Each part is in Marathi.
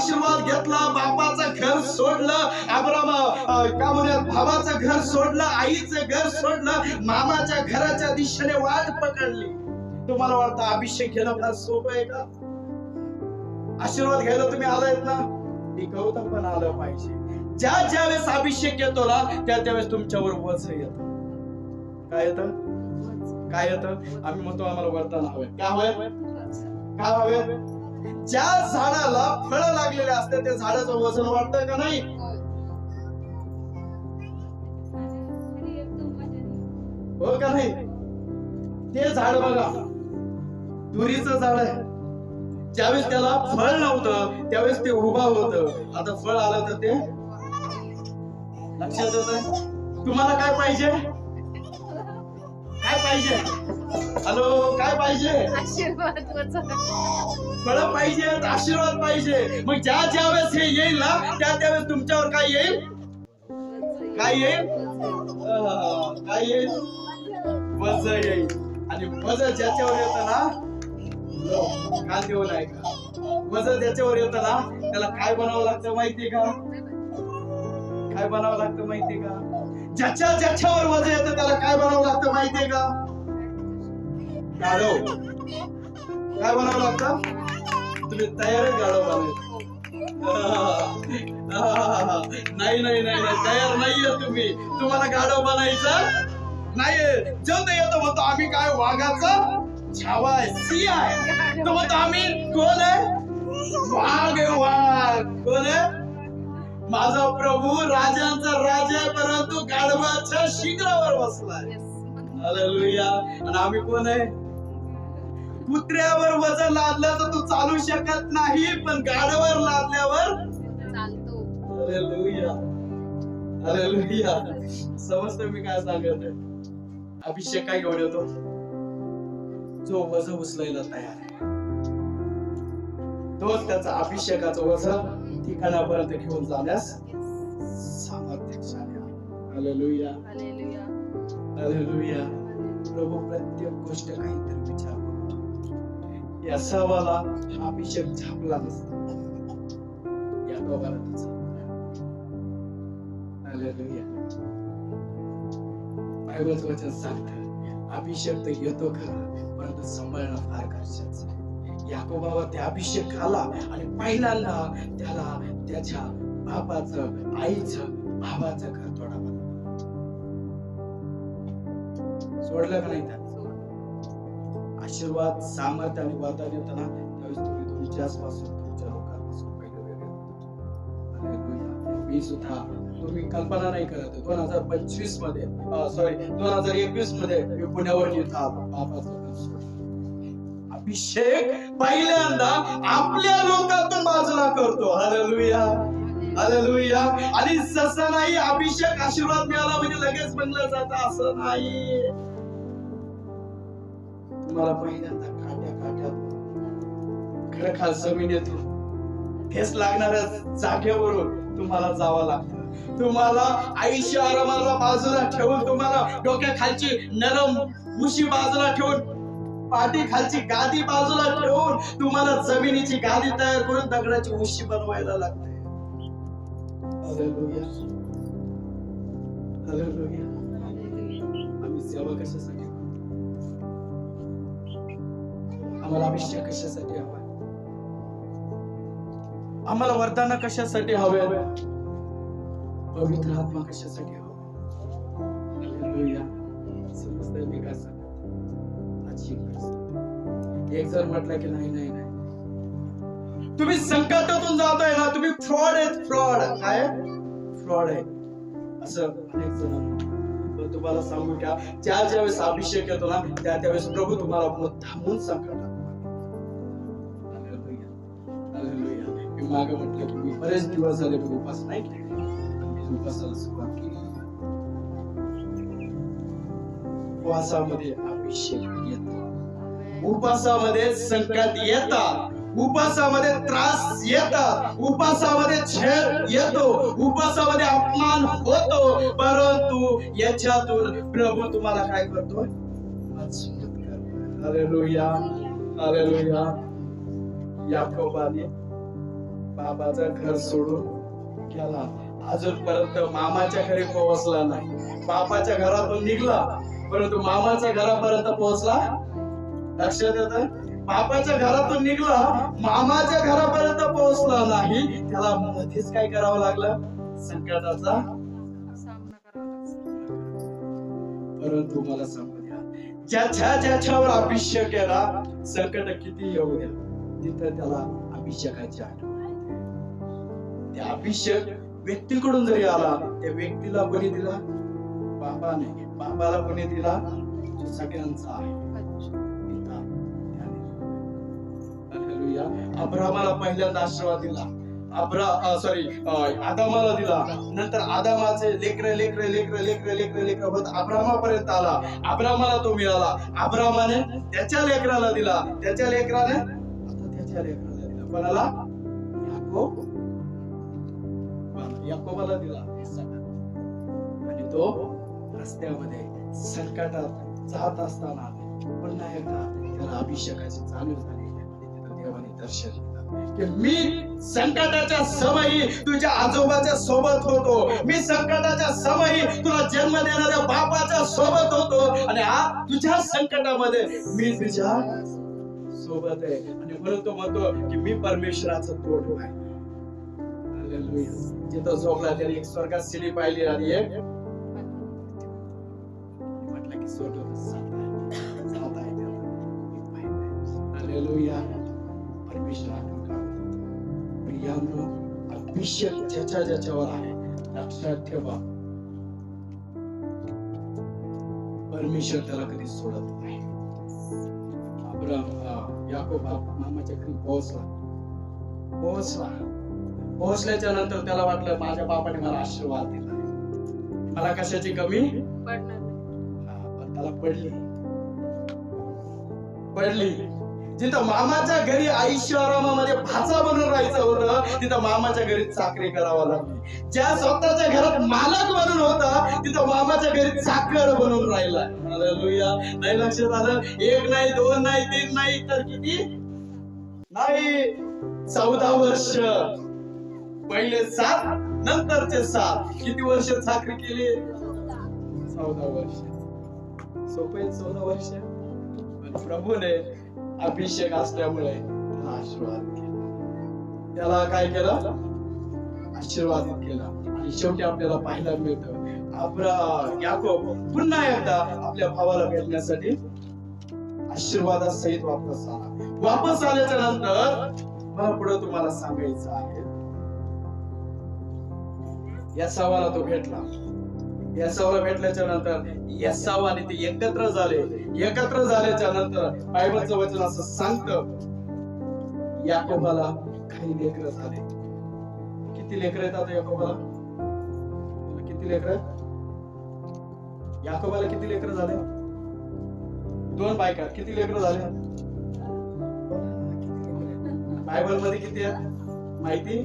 आशीर्वाद घेतला बापाचं घर सोडलं अब्राम अं, का म्हणूयात भावाचं घर सोडलं आईचं घर सोडलं मामाच्या घराच्या दिशेने वाट पकडली. तुम्हाला वाटतं अभिषेक घेणं फार सोपं आहे का? आशीर्वाद घ्यायला तुम्ही आलायत ना? टिकवता पण आलं पाहिजे. ज्या ज्या वेळेस अभिषेक येतो ना त्या त्यावेळेस तुमच्यावर वच येत. काय येतं? काय येतं? आम्ही म्हणतो आम्हाला वरदान हवंय. काय हवंय? काय हवंय? ज्या झाडाला फळ लागलेले असतात त्या झाडाचं वजन वाटतं का नाही? हो का नाही? ते झाड बघा. तुरीचं झाड आहे. ज्यावेळेस त्याला फळ नव्हतं त्यावेळेस ते उभा होत. आता फळ आलं तर ते लक्षात येत तुम्हाला काय पाहिजे? काय पाहिजे? हॅलो काय पाहिजे? आशीर्वाद. फळ पाहिजे आशीर्वाद पाहिजे. मग ज्या ज्या वेळेस हे येईल ना त्या त्यावेळेस तुमच्यावर काय येईल? काय येईल? काय येईल? वज येईल. आणि वज ज्याच्यावर येतं ना काल देऊ नाही का वज ज्याच्यावर येतं ना त्याला काय बनावं लागतं माहितीये का? काय बनावं लागतं माहितीये का? ज्याच्या ज्याच्यावर वज येतं त्याला काय बनावं लागतं माहितीये का? गाढव. काय बनावं लागतं तुम्ही तयार गाढव बनायला नाही नाही नाही नाही. तयार नाहीये तुम्ही. तुम्हाला गाढव बनायचं नाही जत येतो म्हणतो आम्ही काय वाघाचा छावा आहे सिंह आहे. तो म्हणतो आम्ही कोण आहे? वाघ वाघ. कोण आहे? माझा प्रभू राजांचा राजा परंतु गाढवाच्या शिंगरावर बसलाय. आणि आम्ही कोण आहे? कुत्र्यावर वजन लादलं तर तू चालू शकत नाही पण गाडवर लादल्यावर समजतं मी काय सांगत अभिषेक काय घेऊन येतो? जो वज उचलायला तयार आहे. तोच त्याचा अभिषेकाचं वज ठिकाणापर्यंत घेऊन जाण्यास सामर्थ्यशाली आहे हालेलुया हालेलुया प्रभू प्रत्येक गोष्ट काहीतरी विचार या सहवाला हा अभिषेक झापला नसता या दोघाला त्याचा वचन सांगतं अभिषेक तर येतो खरा परंतु सांभाळणं फार गरजेचं याकोबावर त्या अभिषेक आला आणि पहिल्यांदा त्याला त्याच्या बापाचं आईचं भावाचं घर तोडावं सोडलं का नाही त्याने आशीर्वाद सामर्थ्य आणि वरदान येताना त्यावेळेस तुम्ही तुमच्याच पासून तुमच्या लोकांपासून पहिलं वेगळे मी सुद्धा तुम्ही कल्पना नाही करत. दोन हजार पंचवीसमध्ये सॉरी दोन हजार एकवीसमध्ये मी पुण्यावर येत अभिषेक पहिल्यांदा आपल्या लोकातून बाजूला करतो. हालेलुया हालेलुया आणि जसं नाही अभिषेक आशीर्वाद मिळाला म्हणजे लगेच म्हणलं जात असं नाही. तुम्हाला पहिल्यांदा काट्या काट्यात खडखाल जमिनीतून. ठेस लागणाऱ्या जागेवरून तुम्हाला जावं लागतं. तुम्हाला आयुष्य आरामाला बाजूला ठेवून तुम्हाला डोक्या खालची नरम मुशी बाजूला ठेवून पाठी खालची गादी बाजूला ठेवून तुम्हाला जमिनीची गादी तयार करून दगडाची उशी बनवायला लागते. आम्ही सेवा कशासाठी आम्हाला अभिषेक कशासाठी हवा आम्हाला वरदान कशासाठी हवे पवित्र आत्मा कशासाठी हवा एक जर म्हटलं की नाही नाही नाही. तुम्ही संकटातून जाताय ना तुम्ही फ्रॉड आहेत फ्रॉड काय? फ्रॉड आहे. असं अनेक जण तुम्हाला सांगू का ज्या ज्या वेळेस अभिषेक येतो ना त्या त्यावेळेस प्रभू तुम्हाला मुद्दामून संकटात मागे म्हटलं की मी बरेच दिवस झाले मी उपास नाही केले. मी उपासाला सुरुवात केली. उपवासामध्ये अभिषेक येतो. उपासामध्ये संकट येतात. उपासामध्ये त्रास येतात. उपासामध्ये छेद येतो. उपासामध्ये अपमान होतो. परंतु याच्यातून प्रभू तुम्हाला काय करतो मजबूत करतो हालेलुया हालेलुया याकोबाने बाबाचं घर सोडून गेला. अजूनपर्यंत मामाच्या घरी पोहोचला नाही. बापाच्या घरातून निघला परंतु मामाच्या घरापर्यंत पोहोचला. लक्षात येत बापाच्या घरातून निघला मामाच्या घरापर्यंत पोहोचला नाही. त्याला मध्येच काय करावं लागलं? संकटाचा परंतु मला सांगू द्या ज्याच्या ज्याच्यावर अभिषेक केला संकट किती येऊ द्या तिथं त्याला अभिषेकाची आठवण त्या अभिषेक व्यक्तीकडून जरी आला त्या व्यक्तीला कोणी दिला बापाने बापाला कोणी दिला जो सगळ्यांचा आहे. अब्रामाला पहिल्यांदा आशीर्वाद दिला. अब्रा सॉरी आदामाला दिला. नंतर आदामाचे लेकरे लेकरे लेकरे लेकरे लेकरे लेकर अब्रामापर्यंत आला. अब्रामाला तो मिळाला. अब्रामाने त्याच्या लेकराला दिला. त्याच्या लेकराने आता त्याच्या लेकराला दिला. कोणाला? मला दिला. आणि तो रस्त्यामध्ये संकटात जात असताना पुन्हा एकदा त्याला अभिषेकाची चालू झाली. देवाने दर्शन की मी संकटाच्या समयी तुझ्या आजोबाच्या सोबत होतो. मी संकटाच्या समयी तुला जन्म देणाऱ्या बापाच्या सोबत होतो. आणि आज तुझ्या संकटामध्ये मी तुझ्या सोबत आहे. आणि म्हणून तो म्हणतो की मी परमेश्वराचं तोड आहे. हालेलुया. जिथं झोपला त्याने एक स्वर्गात सिडी पाहिली आणि एक म्हटलं की स्वर्ग परमेश्वर अभिषेक ज्याच्या ज्याच्यावर आहे लक्षात ठेवा. परमेश्वर त्याला कधी सोडत नाही. अब्राम याकोब मामाच्या घरी पोहोचला. पोहोचला. पोहोचल्याच्या नंतर त्याला वाटलं माझ्या बापाने मला आशीर्वाद दिला. मला कशाची कमी? त्याला पडली. पडली. जिथं मामाच्या घरी आयुष्य आरामामध्ये भाचा बनून राहायचं होतं तिथं मामाच्या घरी चाकरी करावा लागली. ज्या स्वतःच्या घरात मालक बनून होता तिथं मामाच्या घरी चाकर बनून राहिला. नाही लक्षात आलं? एक नाही दोन नाही तीन नाही तर किती? नाही. चौदा वर्ष. पहिले सात नंतरचे सात. किती वर्ष चाकरी केली? चौदा वर्ष. सोपे चौदा वर्ष? पण प्रभूने अभिषेक असल्यामुळे आशीर्वाद केला. त्याला काय केलं? आशीर्वाद केला. आणि शेवटी आपल्याला पाहायला मिळतं. आपला याकोब पुन्हा एकदा आपल्या भावाला भेटण्यासाठी आशीर्वादासहित वापस आला. वापस आल्याच्यानंतर मला पुढे तुम्हाला सांगायचं आहे. या सवाला तो भेटला. यसावाला भेटल्याच्या नंतर यासाव आणि ते एकत्र झाले. एकत्र झाल्याच्यानंतर बायबलचं वचन असं सांगत याकोबाला काही लेकर झाले. किती लेकर आहेत आता याकोबाला? किती लेकर? याकोबाला किती लेकर झाले? दोन बायका किती लेकर झाले? बायबलमध्ये किती आहेत माहिती?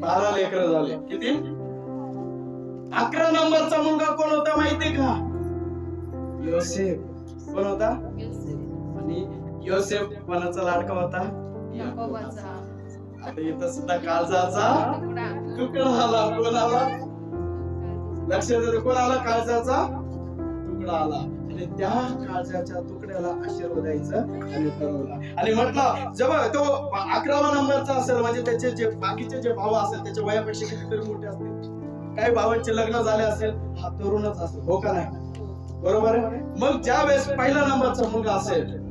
बारा लेकर झाले. किती? अकरा नंबरचा मुलगा कोण होता माहितीये का? योसेफ. कोण होता? योसेफ, आणि योसेफ कोणाचा लाडका होता? याकोबाचा. आता इथं सुद्धा काळजाचा तुकडा. आला. कोण आला? लक्षात येतं कोण आला? काळजाचा तुकडा आला. आणि त्या काळजाच्या तुकड्याला आशीर्वाद द्यायचं आणि ठरवलं. आणि म्हटलं जेव्हा तो अकरावा नंबरचा असेल म्हणजे त्याचे जे बाकीचे जे भाव असेल त्याच्या वयापेक्षा कितीतरी मोठे असतील. काही बाबांचे लग्न झाले असेल हा तरुणच असेल हो का नाही? बरोबर आहे? मग ज्या वेळेस पहिला नंबरचा मुलगा असेल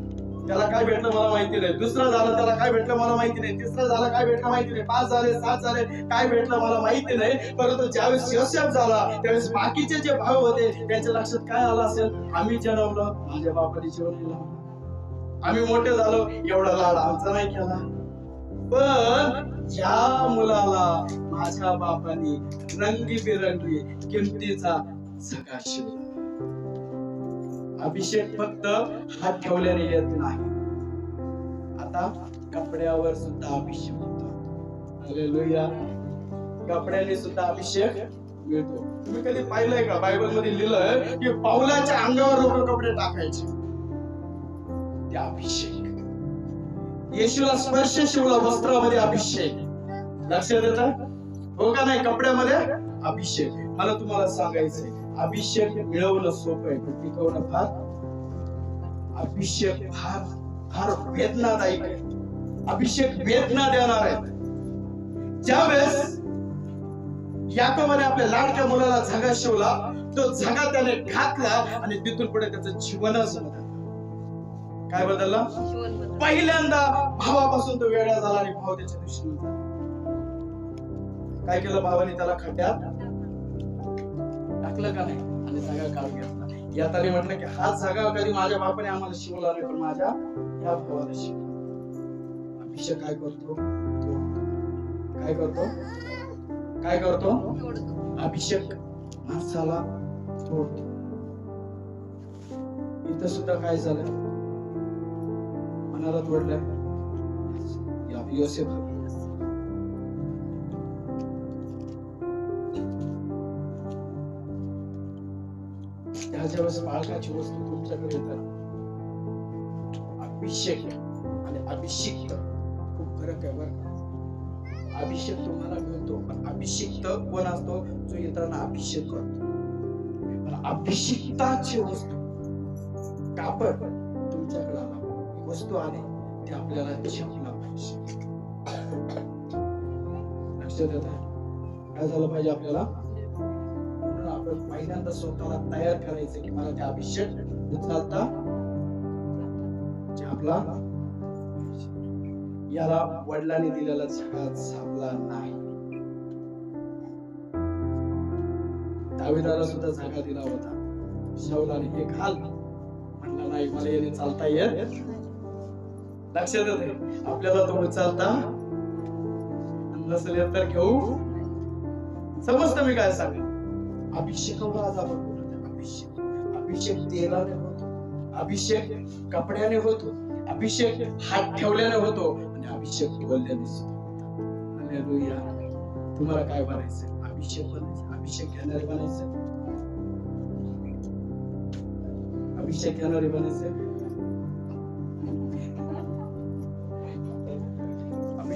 त्याला काय भेटलं मला माहिती नाही. दुसरं झालं त्याला काय भेटलं मला माहिती नाही. तिसरं झालं काय भेटलं माहिती नाही. पाच झाले सात झाले काय भेटलं मला माहिती नाही. परंतु ज्यावेळेस योसेफ झाला त्यावेळेस बाकीचे जे भाव होते त्यांच्या लक्षात काय आलं असेल? आम्ही जनवलं माझ्या बापाने जेवण आम्ही मोठे झालो एवढा लाड आमचा नाही केला. पण ज्या मुलाला माझ्या बापाने रंगीबेरंगी किमतीचा सकाश अभिषेक फक्त हात ठेवल्याने येत नाही. आता कपड्यावर सुद्धा अभिषेक होतो. हालेलुया कपड्याने सुद्धा अभिषेक मिळतो. तुम्ही कधी पाहिलंय का? बायबलमध्ये लिहिलंय की पावलाच्या अंगावर लोक कपडे टाकायचे. ते अभिषेक येशूला स्पर्श शिवला वस्त्रामध्ये अभिषेक. लक्षात येत? हो का नाही? कपड्यामध्ये अभिषेक. मला तुम्हाला सांगायचंय अभिषेक मिळवणं सोपं आहे पण टिकवणं फार अभिषेक फार फार वेदनादायक आहे. अभिषेक वेदना देणार आहे ज्यावेळेस याकोबाने आपल्या लाडक्या मुलाला झगा शिवला तो झगा त्याने घातला आणि तिथून पुढे त्याचं जीवनच बदललं काय बदलला पहिल्यांदा भावापासून तो वेगळा झाला आणि भाव त्याच्या दिवशी काय केलं भावाने त्याला खड्ड्यात? टाकलं का नाही? आणि जागा काढून घेतला. याताने म्हटलं की हा जागा कधी माझ्या बापाने आम्हाला शिवला नाही पण माझ्या या भावाने शिवला अभिषेक काय करतो? काय करतो? काय करतो? अभिषेक माणसाला तोडतो. इथं सुद्धा काय झालं? मनाला तोडलं या- योसेफ त्याच्या वेळेस बाळकाची वस्तू तुमच्याकडे येतात. अभिषेक आणि अभिषिक्त खूप फरक आहे बरं अभिषेक तुम्हाला मिळतो पण अभिषिक्त कोण असतो? जो इतरांना अभिषेक करतो. पण अभिषिक्ताची वस्तू कापड. वस्तू आली ते आपल्याला जपला पाहिजे लक्षात येत? आहे काय झालं पाहिजे आपल्याला? म्हणून आपण पहिल्यांदा स्वतःला तयार करायचं की मला ते अभिषेक उचलता झापला याला वडिलांनी दिलेला झगा झापला नाही. दाविदाला सुद्धा जागा दिला होता. शौलाने हे घाल म्हणला नाही मला याने चालता येत लक्षात येते आपल्याला तो उचलता नसेल तर घेऊ. समजत मी काय सांग अभिषेकावर आज आपण बोलत अभिषेक. अभिषेक तेलाने होतो. अभिषेक कपड्याने होतो. अभिषेक हात ठेवल्याने होतो. आणि अभिषेक बोलल्याने सुद्धा तुम्हाला काय बनायचं अभिषेक बनायचं अभिषेक घेणारे बनायचं अभिषेक घेणारे बनायचं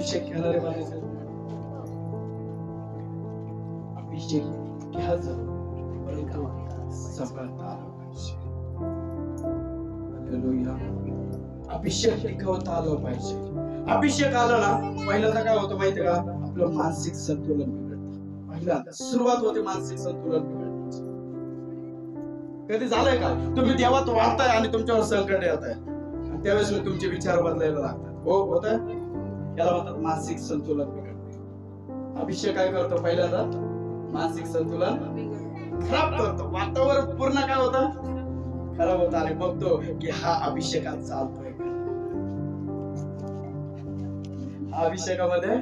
अभिषेक घेणारे बनायचं अभिषेक घ्यायचं परंतु सांभाळता आलं पाहिजे हालेलुया. अभिषेक टिकवता आलं पाहिजे अभिषेक आला ना पहिल्यांदा काय होतं माहितीये का आपलं मानसिक संतुलन बिघडतं पहिल्यांदा सुरुवात होते मानसिक संतुलन बिघडण्याची कधी झालंय का तुम्ही देवात वाढताय आणि तुमच्यावर संकट येत आहे त्यावेळेस तुमचे विचार बदलायला लागतात हो होत आहे याला म्हणतात मानसिक संतुलन बिघडते अभिषेक काय करतो पहिल्यांदा? मानसिक संतुलन खराब करतो. वातावरण पूर्ण काय होत? खराब होत. आणि बघतो की हा अभिषेकात चालतोय हा अभिषेकामध्ये?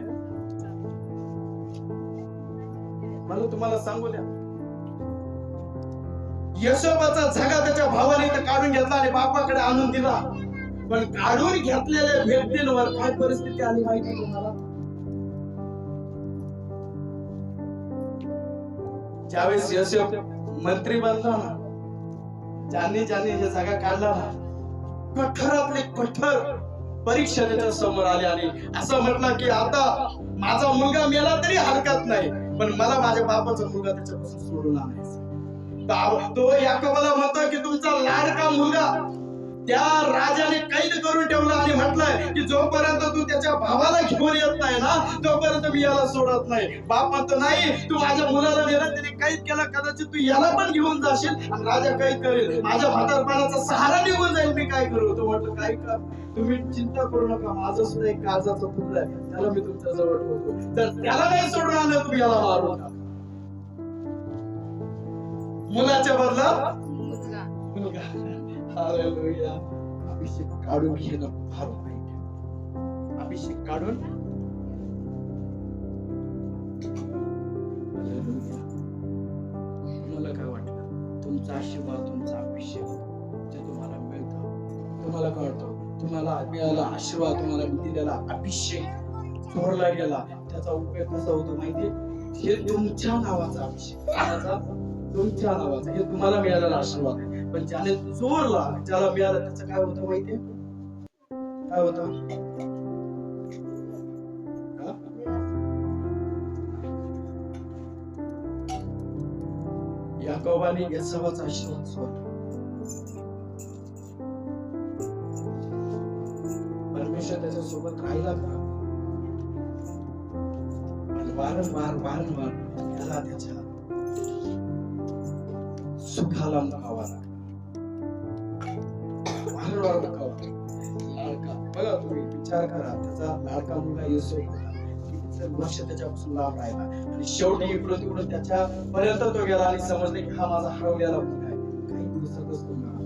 म्हणून तुम्हाला सांगू द्या. यशोबाचा झगा त्याच्या भावाने इथं काढून घेतला आणि बापाकडे आणून दिला. पण काढून घेतलेल्या व्यक्तींवर काय परिस्थिती आली माहिती तुम्हाला? ज्यावेळेस यशोब मंत्री बनला ना ज्यांनी ज्यांनी हे जागा काढला ना कठोरातले कठोर परीक्षा त्याच्यासमोर आली आणि असं म्हटलं की आता माझा मुलगा मेला तरी हरकत नाही पण मला माझ्या बापाचा मुलगा त्याच्यापासून सोडून आणायचा तो याकोबाला म्हणतो की तुमचा लाडका मुलगा त्या राजाने कैद करून ठेवला आणि म्हटलंय की जोपर्यंत तू त्याच्या भावाला घेऊन येत नाही ना तोपर्यंत मी याला सोडत नाही. बाप म्हणतो नाही तू माझ्या मुलाला नेलं त्याने कैद केला कदाचित तू याला पण घेऊन जाशील आणि राजा कैद करेल. माझ्या म्हातारपणाचा सहारा निघून जाईल मी काय करू? तो म्हटलं काय कर. तुम्ही चिंता करू नका माझं सुद्धा एक काळजाचं पुत्र आहे. त्याला मी तुमच्या जवळ ठेवतो. तर त्याला नाही सोडून आलं तुम्ही याला मारू नका मुलाच्या बदला मुलगा. हालेलुया अभिषेक काढून घेणं फार वाईट अभिषेक काढून. तुम्हाला काय वाटलं तुमचा आशीर्वाद तुमचा अभिषेक जे तुम्हाला मिळतं तुम्हाला काय वाटतं? तुम्हाला मिळाला आशीर्वाद तुम्हाला दिलेला अभिषेक चोरला गेला. त्याचा उपयोग कसा होतो माहितीये हे तुमच्या नावाचा अभिषेक. तुमच्या नावाचा. हे तुम्हाला मिळालेला आशीर्वाद. आहे पण चॅनल चोरला ज्याला त्याचं काय होतं माहितीये? काय होत? याकोबाने येसवाचा सोडला. परमेश्वर त्याच्या सोबत राहिला का? वारंवार वारंवार त्याला त्याच्या सुखाला लागला का मुलगा येसू लक्ष त्याच्यापासून लांब राहिला आणि शेवटी इकडून तिकडून त्याच्या पर्यंत तो गेला आणि समजले की हा माझा हरवलेला मुलगा आहे. काही दिवसातच तो मिळाला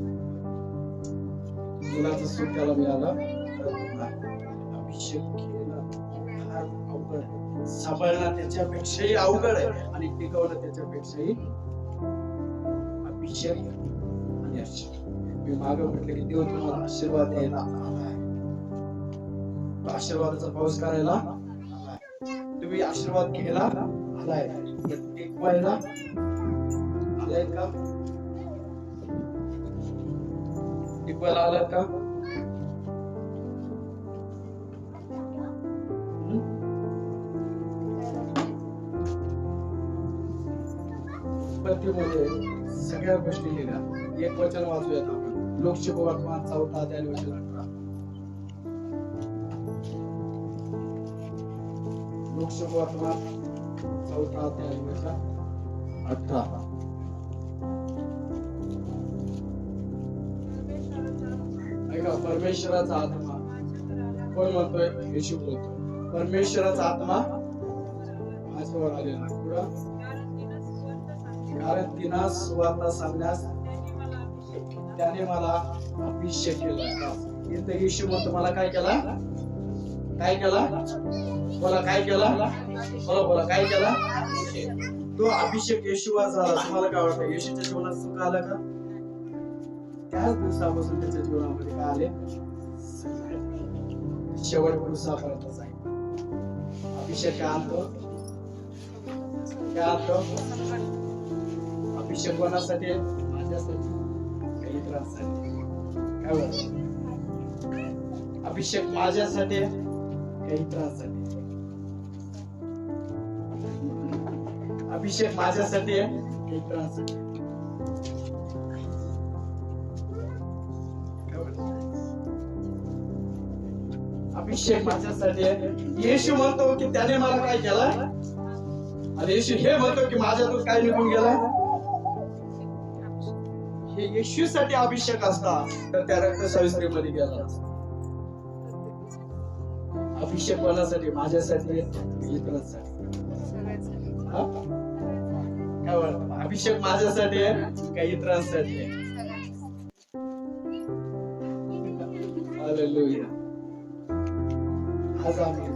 मुलाचं सुख त्याला मिळालं अभिषेक केला फार अवघड आहे. सांभाळणं त्याच्यापेक्षाही अवघड आहे आणि टिकवणं त्याच्यापेक्षाही अभिषेक आणि मी मागे म्हटलं की देव तुम्हाला आशीर्वाद द्यायला आलाय आशीर्वादाचा पाऊस करायला? तुम्ही आशीर्वाद घ्यायला आलाय. पण टिकवायला आलाय का? टिकवायला आलाय का? सगळ्या गोष्टी लिहिल्या. एक वचन वाचूयात आपण. लोकशिक चौथा त्या वचन अठरा चौथा अठरा. ऐका परमेश्वराचा आत्मा. कोण म्हणतोय? येशू बोलतो परमेश्वराचा आत्मा? माझ्यावर आलेला. कुठं कारण तिनं सुवार्ता सांगण्यास त्याने मला अभिषेक केला. इथं येशू म्हणतो मला काय केला? काय केला? बोला काय केला? बोला बोला काय केला? तो अभिषेक येशूवर झाला. तुम्हाला काय वाटतं? येशूच्या जीवनात सुख आलं का? त्याच दिवसापासून त्याच्या जीवनामध्ये काय आले? शेवट दिवसापर्यंत आहे अभिषेक काय आणतो? काय आणतो? अभिषेक कोणासाठी? माझ्यासाठी काही इतरांसाठी काय अभिषेक माझ्यासाठी? काही त्रास झाले. अभिषेक माझ्यासाठी आहे, काही त्रास अभिषेक माझ्यासाठी आहे. येशू म्हणतो की त्याने मला काय केलं? आणि येशू हे म्हणतो की माझ्यातून काय निघून गेला? हे येशूसाठी अभिषेक असता तर त्या रक्त मध्ये गेला असता. अभिषेक कोणासाठी माझ्यासाठी इतरांसाठी? काय वाटतं अभिषेक माझ्यासाठी आहे का इतरांसाठी आहे. आज आम्ही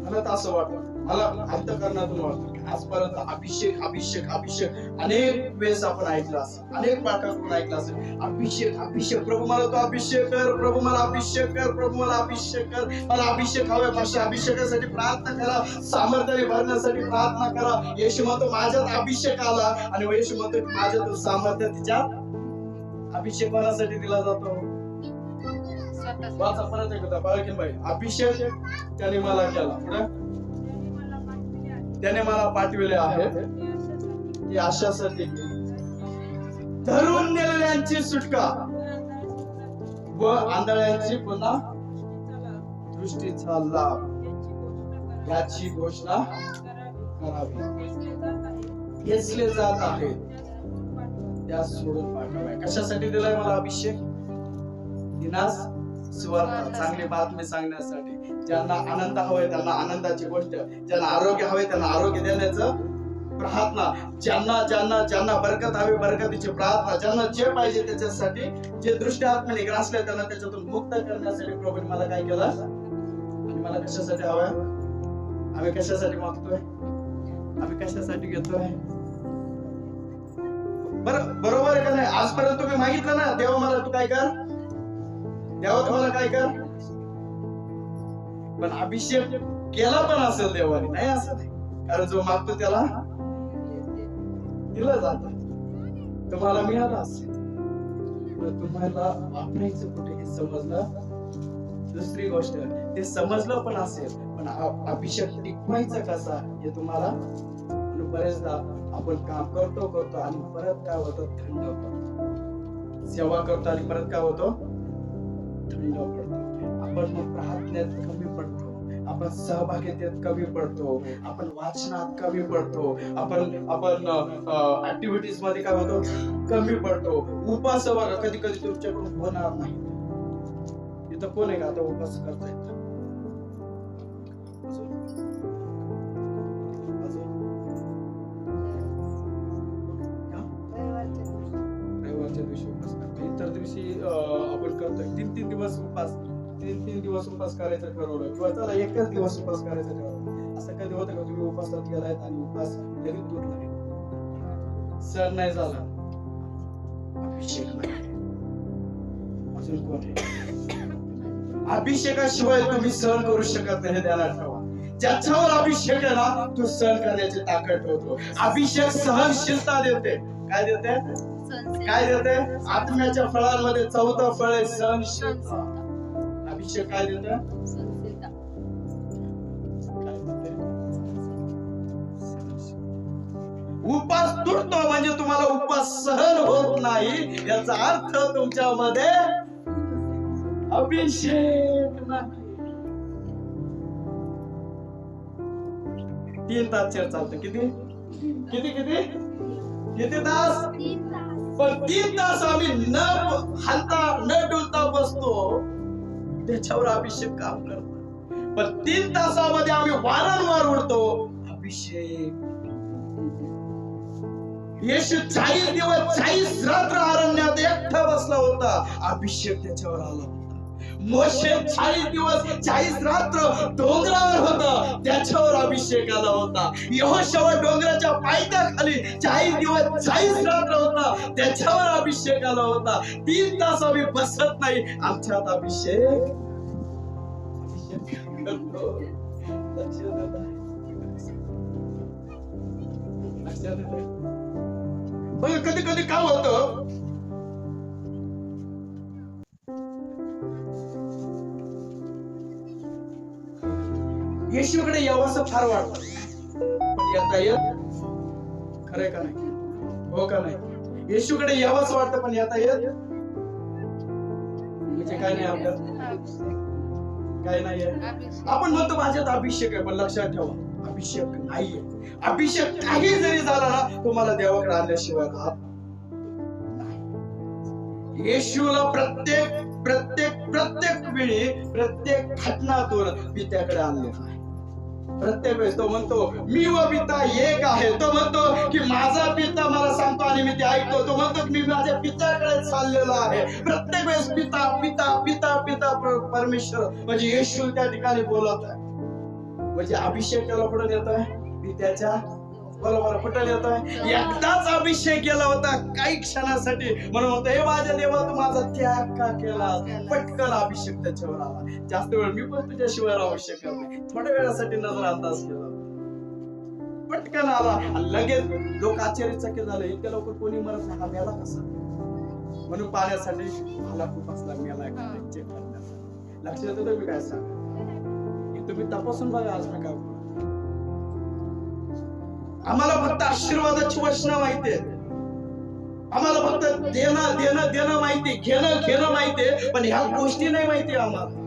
मला तर असं वाटतं मला अंतकरणातून वाटतं. आजपर्यंत अभिषेक अभिषेक अभिषेक. अनेक वेळेस आपण ऐकलं असं अनेक पाठाकडून ऐकलं असेल. अभिषेक अभिषेक. प्रभू मला तो अभिषेक कर प्रभू मला अभिषेक कर प्रभू मला अभिषेक कर. मला अभिषेक हवे माझ्या अभिषेकासाठी प्रार्थना करा सामर्थ्याने भरण्यासाठी प्रार्थना करा. येशू म्हणतो माझ्यात अभिषेक आला आणि येशू म्हणतो की माझ्यातून सामर्थ्य तिच्यात अभिषेक कोणासाठी दिला जातो. वाचा परत एकदा बाळकीन बाई. अभिषेक त्याने मला केला. पुढे? त्याने मला पाठविले आहे. की अशासाठी धरून नेलेल्यांची सुटका. व आंधळ्यांची पुन्हा दृष्टीचा लाभ याची घोषणा करावी. घेतले जात आहे. त्या सोडून पाठवाय कशासाठी दिलाय मला अभिषेक? दिनास चांगली बातमी सांगण्यासाठी. ज्यांना आनंद हवाय त्यांना आनंदाची गोष्ट. ज्यांना आरोग्य हवे त्यांना आरोग्य देण्याचं प्रार्थना. ज्यांना ज्यांना ज्यांना बरकत हवी बरकतीची प्रार्थना ज्यांना जे पाहिजे त्याच्यासाठी जे दृष्टी आत्म्याने ग्रासले त्यांना त्याच्यातून मुक्त करण्यासाठी प्रभूने मला काय केलं? आणि मला कशासाठी हवंय आम्ही कशासाठी मागतोय? आम्ही कशासाठी घेतोय? बर बरोबर आहे का नाही? आजपर्यंत तुम्ही मागितलं ना देवा मला तू काय कर? देवा तुम्हाला काय कर पण अभिषेक केला पण असेल देवाने नाही असं नाही. कारण जो मागतो त्याला दिला जात. तुम्हाला मिळाला असेल. तुम्हाला वापरायचं कुठे हे समजलं? दुसरी गोष्ट ते समजलं पण असेल पण अभिषेक टिकवायचा कसा हे तुम्हाला बरेचदा आपण काम करतो करतो आणि परत काय होतं? थंड होतो. सेवा करतो आणि परत काय होतो? थंड पडतो आपण मग प्रार्थनेत कमी पडतो. आपण सहभागितेत कमी पडतो. आपण वाचनात कमी पडतो. आपण आपण ऍक्टिव्हिटीजमध्ये काय होतो कमी पडतो. उपास बघा कधी कधी तुमच्याकडून होणार नाही. इथं कोण आहे का? आता उपास करता येत दिवस उपास तीन तीन दिवस उपास करायचं ठरवलं. किंवा चला एकच दिवस उपास करायचं ठरवलं. असं कधी होतं का? तुम्ही उपासात गेलाय आणि उपास लगेच तुटला सण नाही झाला. अभिषेक अजून कोण आहे? अभिषेकाशिवाय तुम्ही सहन करू शकत नाही हे ध्यानात ठेवा. ज्याच्यावर अभिषेक आहे ना तो सहन करण्याची ताकद ठेवतो. अभिषेक सहनशीलता देते. काय देते? काय देते आत्म्याच्या फळांमध्ये चौथं फळ आहे सहनशीलता अभिषेक काय देते? उपास तुटतो म्हणजे तुम्हाला उपास सहन होत नाही. याचा अर्थ तुमच्यामध्ये अभिषेक नाही. तीन तास चेअर चालतं. किती? किती किती? किती तास? पण तीन तास आम्ही न हलता न डुलता बसतो. त्याच्यावर अभिषेक काम करतो. पण तीन तासामध्ये आम्ही वारंवार उडतो अभिषेक येशू चाळीस दिवस चाळीस रात्र अरण्यात एकटा बसला होता. अभिषेक त्याच्यावर आला होता. मोशे चाळीस दिवस चाळीस रात्र डोंगरावर होता. त्याच्यावर अभिषेक आला होता. यहोशवा डोंगराच्या दिवस चाळीस रात्र होता. त्याच्यावर अभिषेक आला होता. तीन तास आम्ही बसत नाही. आमच्यात अभिषेक. कधी कधी काय होतं? येशूकडे यावंसं फार वाटत. पण येता येत खरंय का नाही? हो का नाही? येशूकडे यावंच वाटतं पण येता येत? म्हणजे काय नाही आपलं. काय नाही आपण म्हणतो माझ्यात अभिषेक आहे पण लक्षात ठेवा अभिषेक नाहीये. अभिषेक काही जरी झाला ना तुम्हाला देवाकडे आल्याशिवाय राहत येशूला प्रत्येक प्रत्येक प्रत्येक वेळी प्रत्येक घटनातून मी त्याकडे आणले आहे. प्रत्येक वेळेस तो म्हणतो मी व पिता एक आहे. तो म्हणतो की माझा पिता मला सांगतो आणि मी ते ऐकतो. तो म्हणतो की मी माझ्या पित्याकडे चाललेलो आहे. प्रत्येक वेळेस पिता पिता पिता पिता परमेश्वर म्हणजे येशू त्या ठिकाणी बोलत आहे. म्हणजे अभिषेक त्याला कुठं येत आहे? पित्याच्या बरोबर कुठं येत आहे? एकदाच अभिषेक केला होता काही क्षणासाठी. म्हणून म्हणतो हे माझ्या देवा तू माझा त्याग का केला पटकन अभिषेक त्याच्यावर आला. जास्त वेळ मी पण तुझ्याशिवाय राहू शकत नाही. थोड्या वेळासाठी नजर अंदाज केला पटकन आला लगेच लोक आश्चर्यचकित झाले. इतक्या लवकर कोणी मरत नाही. हा मेला कसा? म्हणून पाण्यासाठी मला खूप असला मेला चेक करण्यासाठी. लक्षात येतं मी काय सांग तुम्ही तपासून बघा आज मी काय. आम्हाला फक्त आशीर्वादाची वचनं माहिती आहेत. आम्हाला फक्त देणं देणं देणं माहिती घेणं घेणं माहितीये पण ह्या गोष्टी नाही माहिती आम्हाला.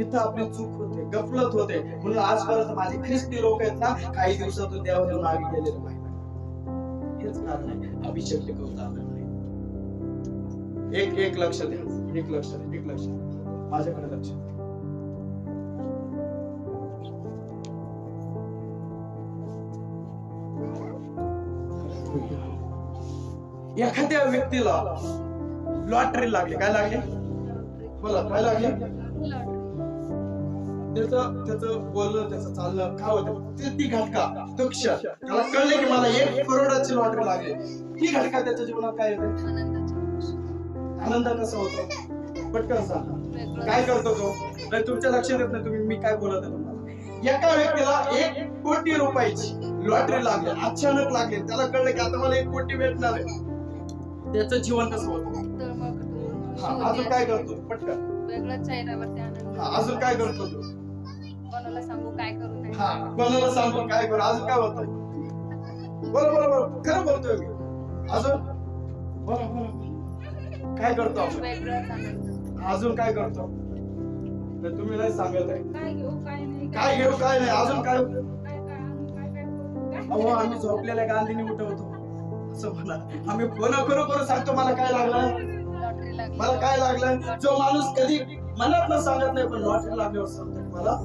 इथं आपली चूक होते. गफलत होते. म्हणून आजपर्यंत माझे ख्रिस्ती लोक आहेत ना काही दिवसातून देवाच्या मागे गेलेले माहिती हेच कारण आहे. अभिषेक टिकवता आलं नाही एक एक लक्ष द्या. एक लक्ष द्या. एक लक्ष माझ्याकडे लक्ष द्या. एखाद्या व्यक्तीला लॉटरी लागली. काय लागली? बोला काय लागली? त्याचं त्याचं बोलणं त्याचं चालणं काय होतं? ते ती घटका तो क्षण. त्याला कळले की मला एक करोडाची लॉटरी लागली. ती घटका त्याच्या जीवनात काय येते? आनंद कसा होतो. पटकन सांगा. काय करतो तो? नाही तुमच्या लक्षात येत नाही तुम्ही मी काय बोलत आहे तुम्हाला? एका व्यक्तीला एक कोटी रुपयाची लॉटरी लागली अचानक लागली. त्याला कळलं की आता मला एक कोटी भेटणार आहे. त्याचं जीवन कसं होतं? अजून काय करतो? पटकन. अजून काय करतो तू? हा कोणाला सांगतो काय करू अजून काय होतं बोला बोला बोला खरं बोलतोय मी. अजून? बोला बोला काय करतो आपण? अजून काय करतो? तुम्ही नाही सांगत आहे. काय घेऊ काय नाही. काय घेऊ काय नाही अजून काय अहो आम्ही झोपलेल्या गांधीने उठवतो. असं म्हणा. आम्ही फोन करू करू सांगतो मला काय लागलं? मला काय लागलं? जो माणूस कधी मनात न सांगत नाही पण लॉटरी लागल्यावर सांगतो मला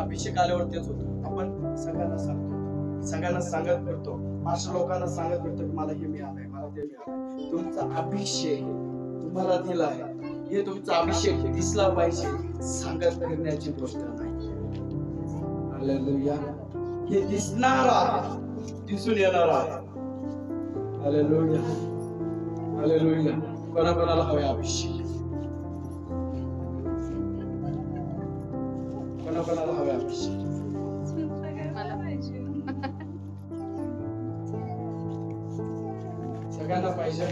अभिषेक आल्यावर तेच होतो. आपण सगळ्यांना सांगतो. सगळ्यांना सांगत करतो पाचशे लोकांना सांगत करतो की मला हे मिळालंय मला ते मिळालंय. तुमचा अभिषेक तुम्हाला दिला आहे. हे तुमचा अभिषेक दिसला पाहिजे. सांगत करण्याची गोष्ट नाही. हे दिसणार आहे. दिसून येणार आहे. हालेलुया. हालेलुया. कोणाकोणाला हवे अभिषेक कोणाकोणाला हवे अभिषेक? सगळ्यांना पाहिजे.